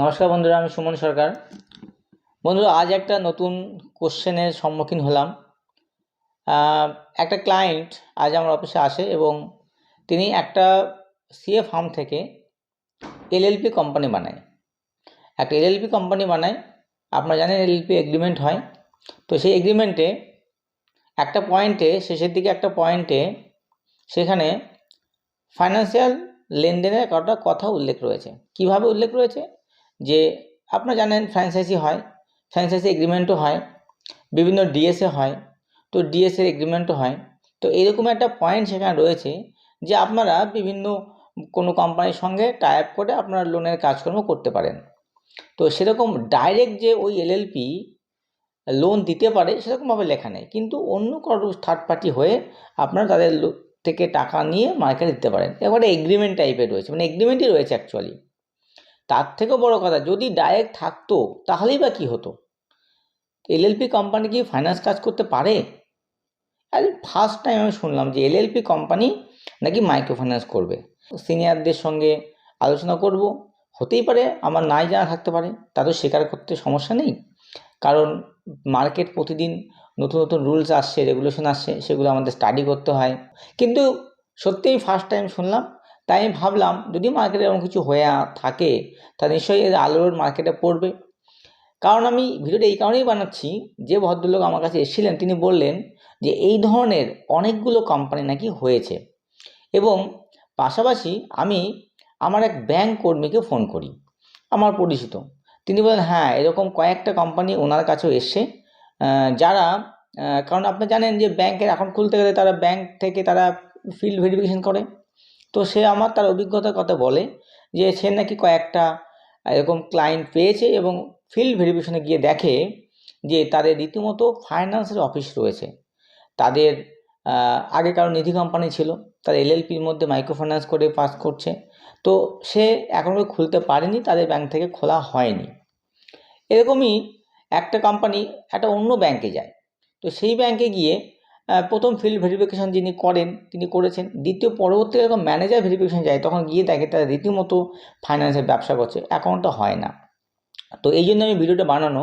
নমস্কার বন্ধুরা, আমি সুমন সরকার। বন্ধুরা, আজ একটা নতুন কোশ্চেনের সম্মুখীন হলাম। একটা ক্লায়েন্ট আজ আমার অফিসে আসে এবং তিনি একটা সিএ ফার্ম থেকে এলএলপি কোম্পানি বানায়। একটা এলএলপি কোম্পানি বানায়, আপনারা জানেন এলএলপি এগ্রিমেন্ট হয়। তো সেই এগ্রিমেন্টে একটা পয়েন্টে শেষের দিকে একটা পয়েন্টে সেখানে ফাইন্যান্সিয়াল লেনদেনের একটা কথা উল্লেখ রয়েছে। কীভাবে উল্লেখ রয়েছে? যে আপনারা জানেন ফ্র্যাঞ্চাইজি হয় ফ্র্যাঞ্চাইজি এগ্রিমেন্টও হয়, বিভিন্ন ডিএসএ হয়, তো ডিএসএর এগ্রিমেন্টও হয়। তো এরকম একটা পয়েন্ট সেখানে রয়েছে যে আপনারা বিভিন্ন কোনো কোম্পানির সঙ্গে টাই আপ করে আপনারা লোনের কাজকর্ম করতে পারেন। তো সেরকম ডাইরেক্ট যে ওই এলএলপি লোন দিতে পারে সেরকমভাবে লেখা নেই। কিন্তু অন্য কারও থার্ড পার্টি হয়ে আপনারা তাদের থেকে টাকা নিয়ে মার্কেটে দিতে পারেন। এবারে এগ্রিমেন্ট টাইপের রয়েছে। মানে এগ্রিমেন্টই রয়েছে অ্যাকচুয়ালি তার থেকেও বড় কথা, যদি ডাইরেক্ট থাকতো, তাহলেই বা কী হতো? এলএলপি কোম্পানি কি ফাইন্যান্স কাজ করতে পারে? আরে ফার্স্ট টাইম আমি শুনলাম যে এলএলপি কোম্পানি নাকি মাইক্রো ফাইন্যান্স করবে সিনিয়রদের সঙ্গে আলোচনা করব। হতেই পারে, আমার নাই জানা থাকতে পারে তাদের স্বীকার করতে সমস্যা নেই। কারণ মার্কেট প্রতিদিন নতুন নতুন রুলস আসছে রেগুলেশন আসছে, সেগুলো আমাদের স্টাডি করতে হয়। কিন্তু সত্যিই ফার্স্ট টাইম শুনলাম তাই আমি ভাবলাম, যদি মার্কেটে এরকম কিছু হয়ে থাকে তা নিশ্চয়ই এর আলোর মার্কেটে পড়বে। কারণ আমি ভিডিওটা এই কারণেই বানাচ্ছি, যে ভদ্রলোক আমার কাছে এসেছিলেন, তিনি বললেন যে এই ধরনের অনেকগুলো কোম্পানি নাকি হয়েছে। এবং পাশাপাশি আমি আমার এক ব্যাংক কর্মীকে ফোন করি, আমার পরিচিত। তিনি বলেন হ্যাঁ এরকম কয়েকটা কোম্পানি ওনার কাছেও এসছে যারা কারণ আপনি জানেন যে ব্যাংকের অ্যাকাউন্ট খুলতে গেলে তারা ব্যাংক থেকে তারা ফিল্ড ভেরিফিকেশন করে। তো সে আমার তার অভিজ্ঞতার কথা বলে যে সে নাকি কয়েকটা এরকম ক্লায়েন্ট পেয়েছে এবং ফিল্ড ভেরিফিকেশনে গিয়ে দেখে যে তাদের রীতিমতো ফাইন্যান্সের অফিস রয়েছে। তাদের আগে কারও নিধি কোম্পানি ছিল, তার এলএলপির মধ্যে মাইক্রো ফাইন্যান্স করে পাস করছে। তো সে এখনও খুলতে পারেনি, তাদের ব্যাংক থেকে খোলা হয়নি। এরকমই একটা কোম্পানি একটা অন্য ব্যাংকে যায়। তো সেই ব্যাংকে গিয়ে প্রথম ফিল্ড ভেরিফিকেশন যিনি করেন, তিনি করেছেন। দ্বিতীয় পরবর্তীতে যখন ম্যানেজার ভেরিফিকেশন যায়, তখন গিয়ে দেখে তারা রীতিমতো ফাইন্যান্সের ব্যবসা করছে। অ্যাকাউন্টটা হয় না। তো এই জন্য আমি ভিডিওটা বানানো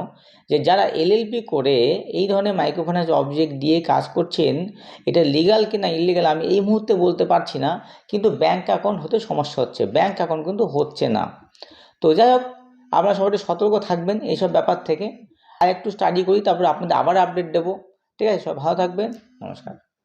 যে যারা এলএলপি করে, এই ধরনের মাইক্রোফাইন্যান্স অবজেক্ট দিয়ে কাজ করছেন, এটা লিগাল কি না ইলিগাল আমি এই মুহূর্তে বলতে পারছি না, কিন্তু ব্যাংক অ্যাকাউন্ট হতে সমস্যা হচ্ছে। ব্যাংক অ্যাকাউন্ট কিন্তু হচ্ছে না। তো যাই হোক, আপনারা সবাই সতর্ক থাকবেন এইসব ব্যাপার থেকে। আর একটু স্টাডি করি, তারপর আপনাদের আবার আপডেট দেবো। ঠিক আছে সব ভালো থাকবেন নমস্কার।